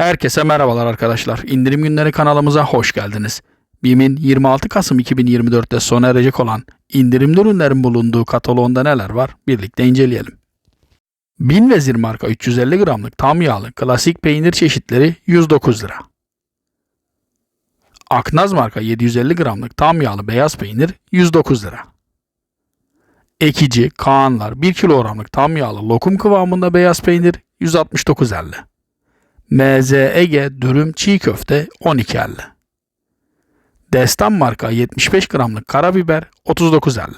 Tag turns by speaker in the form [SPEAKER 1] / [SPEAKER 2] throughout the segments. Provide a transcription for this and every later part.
[SPEAKER 1] Herkese merhabalar arkadaşlar. İndirim günleri kanalımıza hoş geldiniz. BİM'in 26 Kasım 2024'te sona erecek olan indirimli ürünlerin bulunduğu kataloğunda neler var birlikte inceleyelim. Bin Vezir marka 350 gramlık tam yağlı klasik peynir çeşitleri 109 lira. Aknaz marka 750 gramlık tam yağlı beyaz peynir 109 lira. Ekici, Kaanlar 1 kilogramlık tam yağlı lokum kıvamında beyaz peynir 169.50. MZ Ege dürüm çiğ köfte 12.50. Destan marka 75 gramlık karabiber 39.50.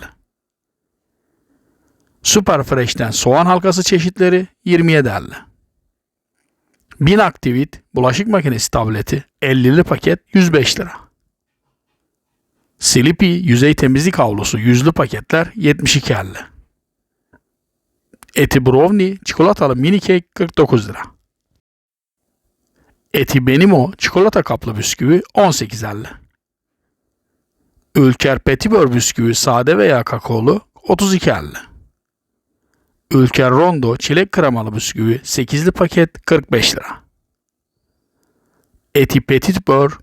[SPEAKER 1] Super Fresh'ten soğan halkası çeşitleri 27.50. 1000 Aktivit bulaşık makinesi tableti 50'li paket 105 lira. Slippy yüzey temizlik havlusu yüzlü paketler 72.50. Eti Brownie çikolatalı mini kek 49 lira. Eti Benimo çikolata kaplı bisküvi 18.50. Ülker Petibör bisküvi sade veya kakaolu 32.50. Ülker Rondo çilek kremalı bisküvi 8'li paket 45 lira. Eti Petit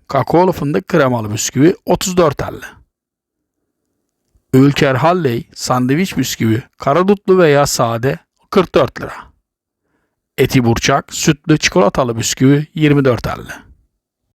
[SPEAKER 1] kakaolu fındık kremalı bisküvi 34.50. Ülker Halley sandviç bisküvi karadutlu veya sade 44 lira. Eti burçak sütlü çikolatalı bisküvi 24.50.